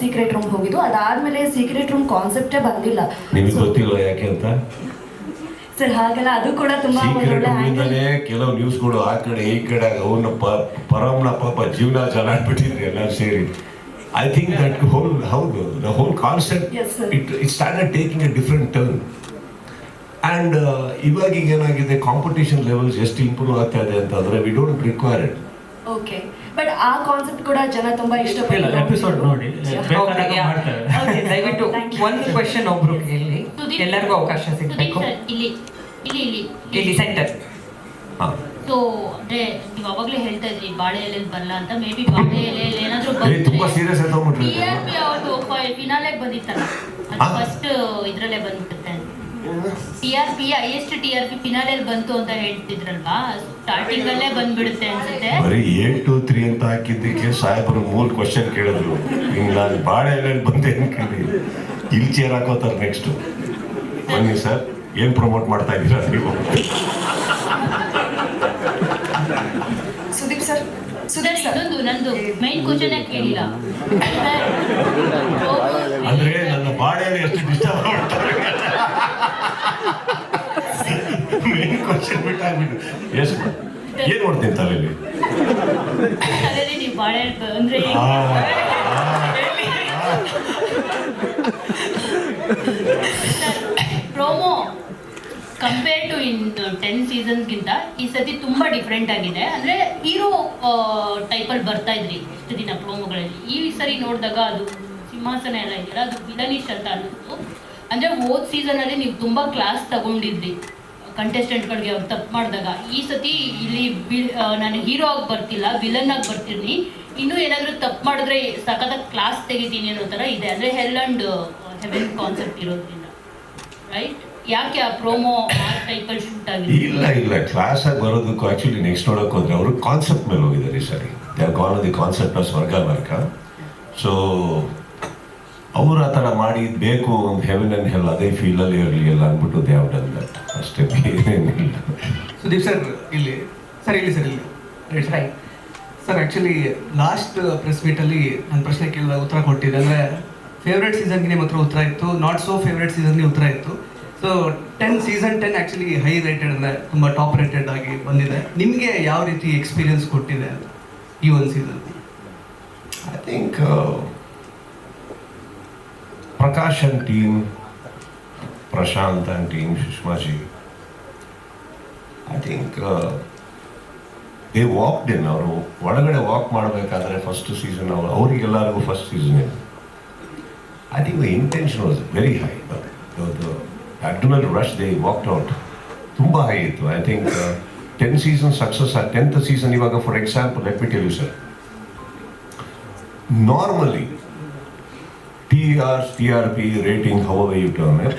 Secret room ಹೋಗಿದ್ದು. ಅದಾದ್ಮೇಲೆ secret room ಕಾನ್ಸೆಪ್ಟೇ ಬಂದಿಲ್ಲ. ನಿಮಗೆ ಗೊತ್ತಿಲ್ಲ ಯಾಕೆ ಅಂತ? ಸರ್ ಹಾಗೆಲ್ಲ ಅದು ಕೂಡ ತುಂಬಾ ಸೀಕ್ರೆಟ್. ರೂಮಿಂದಲೇ ಕೆಲವು ನ್ಯೂಸ್ಗಳು ಆ ಕಡೆ ಈ ಕಡೆ ಅವನ ಪರಮ್ನ ಪಾಪ ಜೀವನ ಚೆನ್ನಾಗ್ಬಿಟ್ಟಿದ್ರು ಎಲ್ಲರೂ ಸೇರಿ. ಐ ಥಿಂಕ್ ದಟ್ ಹೋಲ್ ಹೌದು the whole concept. It it started taking a different turn and ಇವಾಗ ಏನಾಗಿದೆ ಕಾಂಪಿಟೇಷನ್ ಲೆವೆಲ್ಸ್ ಎಷ್ಟು ಇಂಪ್ರೂವ್ ಆಗ್ತಾ ಇದೆ ಅಂತಂದ್ರೆ we don't require it okay but ಆ ಕಾನ್ಸೆಪ್ಟ್ ಕೂಡ ಜನ ತುಂಬಾ ಇಷ್ಟಪಡ್ತಾರೆ. ಎಪಿಸೋಡ್ ನೋಡಿ. ದಯವಿಟ್ಟು ಒಂದು ಕ್ವೆಶ್ಚನ್ ಒಬ್ರು ಇಲ್ಲಿ ಎಲ್ಲರಿಗೂ ಅವಕಾಶ ಸಿಗಬೇಕು. ಇಲ್ಲಿ ಇಲ್ಲಿ ಇಲ್ಲಿ. ಇಲ್ಲಿ ಸೆಂಟರ್ ಸೊ ಅಂದ್ರೆ ನೀವು ಅವಾಗಲೇ ಹೇಳ್ತಾ ಇದ್ರಿ ಬಾಳೆ ಎಲೆಯಲ್ಲಿ ಬರಲ್ಲ ಅಂತ. ಮೇ ಬಿ ಬಾಳೆ ಎಲೆಯಲ್ಲಿ ಏನಾದ್ರೂ ತುಂಬಾ ಸೀರಿಯಸ್ ಆಗಿ ತಗೊಂಡ್ಬಿಟ್ರಿ ಟಿ ಆರ್ ಪಿ ಅವ್ರದ್ದು ಫಿನಾಲೆಗೆ ಬಂದಿತ್ತಲ್ಲ. ಅದು? ಫಸ್ಟ್ ಇದ್ರಲ್ಲೇ ಬಂದ್ಬಿಡುತ್ತೆ T R P highest T R P ಫಿನಾಲೆಯಲ್ಲಿ ಬಂತು ಅಂತ ಹೇಳ್ತಿದ್ರಲ್ವಾ? ಸ್ಟಾರ್ಟಿಂಗ್ ಅಲ್ಲೇ ಬಂದ್ಬಿಡುತ್ತೆ ಅನ್ಸುತ್ತೆ. ಬರೀ ಏಟ್ ಟು ತ್ರೀ ಅಂತ ಹಾಕಿದ್ದಕ್ಕೆ ಸಾಹೇಬರು ಮೂರು ಕ್ವಶನ್ ಕೇಳಿದ್ರು. ಹಿಂಗೆ ನಾನು ಬಾಳೆ ಎಲೆಯಲ್ಲಿ ಬಂದೆ ಕೇಳಿ. ಇಲ್ಲಿ ಚೇರ್ ಹಾಕೋತಾರೆ ನೆಕ್ಸ್ಟ್ ಬನ್ನಿ ಸರ್ ಏನು ಪ್ರಮೋಟ್ ಮಾಡ್ತಾ ಇದ್ದೀರಾ ನೀವು? ಸುದೀಪ್ ಸರ್ ಸುದೀಪ್ ಸರ್ ಇನ್ನೊಂದು ನಂದು. ಮೈನ್ ಕ್ವಶನ್ ಕೇಳಿಲ್ಲ? ಅಂದ್ರೆ ನನ್ನ ಬಾಳೆಯಲ್ಲಿ ಎಷ್ಟು ಡಿಸ್ಟರ್ಬ್ ಮಾಡ್ತಾರೆ ಮೇನ್ ಬಿಟ್ಟಾಗ್ಬಿಟ್ಟು ಎಷ್ಟು ಏನು ತಲೆಯಲ್ಲಿ? ಅಂದ್ರೆ ಆ, promo compare to in ten ಸೀಸನ್ಸ್ಗಿಂತ ಈ ಸತಿ ತುಂಬಾ ಡಿಫ್ರೆಂಟ್ ಆಗಿದೆ. ಅಂದ್ರೆ ಹೀರೋ ಟೈಪಲ್ಲಿ ಬರ್ತಾ ಇದ್ರಿ ಇಷ್ಟು ದಿನ ಪ್ರೋಮೋಗಳಲ್ಲಿ. ಈ ಸರಿ ನೋಡಿದಾಗ ಅದು ಸಿಂಹಾಸನ ಎಲ್ಲ ಇದೆಯಲ್ಲ ಅದು ವಿಲನಿಶ್ ಅಂತ ಅನ್ನಿಸ್ತು ಅಂದರೆ ಹೋದ ಸೀಸನಲ್ಲಿ ನೀವು ತುಂಬ ಕ್ಲಾಸ್ ತಗೊಂಡಿದ್ರಿ. ಕಂಟೆಸ್ಟೆಂಟ್ಗಳಿಗೆ ಅವ್ರು ತಪ್ಪು ಮಾಡಿದಾಗ, ಈ ಸತಿ ಇಲ್ಲಿ ನಾನು ಹೀರೋ ಆಗಿ ಬರ್ತಿಲ್ಲ, ವಿಲನ್ ಆಗಿ ಬರ್ತೀನಿ, ಇನ್ನೂ ಏನಾದರೂ ತಪ್ಪು ಮಾಡಿದ್ರೆ ಸಖತ್ತಾಗಿ ಕ್ಲಾಸ್ ತೆಗಿತೀನಿ ಅನ್ನೋ ಥರ ಇದೆ. ಅಂದರೆ ಹೆಲ್ ಆ್ಯಂಡ್ ಹೆವೆನ್ ಕಾನ್ಸೆಪ್ಟ್ ಇರೋದ್ರಿಂದ. ರೈಟ್ ಯಾಕೆ ಆ ಪ್ರೋಮೋ ಟೈಪಲ್ಲಿ ಶೂಟ್ ಆಗಿದೆ ಇಲ್ಲ ಇಲ್ಲ. ಕ್ಲಾಸ್ ಆಗಿ ಬರೋದಕ್ಕೂ ಆಕ್ಚುಲಿ ನೆಕ್ಸ್ಟ್ ನೋಡಕ್ ಹೋದ್ರೆ ಅವರು ಕಾನ್ಸೆಪ್ಟ್ ಮೇಲೆ ಹೋಗಿದ್ದಾರೆ ಸರಿ. They gone the concept of ಸ್ವರ್ಗ ನರಕ ಸೊ ಅವ್ರು ಆ ಥರ ಮಾಡಿ ಬೇಕು ಒಂದು ಹೆವೆನ್ ಅಂಡ್ ಹೆಲ್ ಅದೇ ಫೀಲಲ್ಲಿ ಇರಲಿ ಎಲ್ಲ ಅಂದ್ಬಿಟ್ಟು ದೇವ್ ಹ್ಯಾವ್ ಡನ್ ಅಷ್ಟೇ ಸುದೀಪ್ ಸರ್ ಇಲ್ಲಿ. ಸರ್ ಇಲ್ಲಿ ಸರ್ ಇಲ್ಲಿ. Right Right. Sir actually last press ಮೀಟಲ್ಲಿ ನನ್ನ ಪ್ರಶ್ನೆ ಕೇಳಿದಾಗ ಉತ್ತರ ಕೊಟ್ಟಿದ್ದೆ. ಅಂದರೆ ಸೀಸನ್ ಸೀಸನ್ಗೆ ನಿಮ್ಮ ಹತ್ರ ಉತ್ತರ ಇತ್ತು ನಾಟ್ ಸೋ ಸೀಸನ್ ಸೀಸನ್ಗೆ ಉತ್ತರ ಇತ್ತು. So ten season ten actually high rated ಅಂದರೆ ತುಂಬ ಟಾಪ್ ರೇಟೆಡ್ ಆಗಿ ಬಂದಿದೆ. ನಿಮಗೆ ಯಾವ ರೀತಿ ಎಕ್ಸ್ಪೀರಿಯನ್ಸ್ ಕೊಟ್ಟಿದೆ ಅಂತ ಈ ಒಂದು season I think Prakashan team Prashant and team, I uh, they walked in. ಅವರು ಒಳಗಡೆ ವಾಕ್ ಮಾಡಬೇಕಾದ್ರೆ ಫಸ್ಟ್ ಸೀಸನ್ ಅವರು ಅವರಿಗೆಲ್ಲರಿಗೂ ಫಸ್ಟ್ ಸೀಸನ್ ಇದೆ. I think the intention was very high adrenal rush they walked out ತುಂಬ ಹೈ ಇತ್ತು. I think ten season success tenth season ಇವಾಗ for example let me tell you sir normally R P rating however you term it,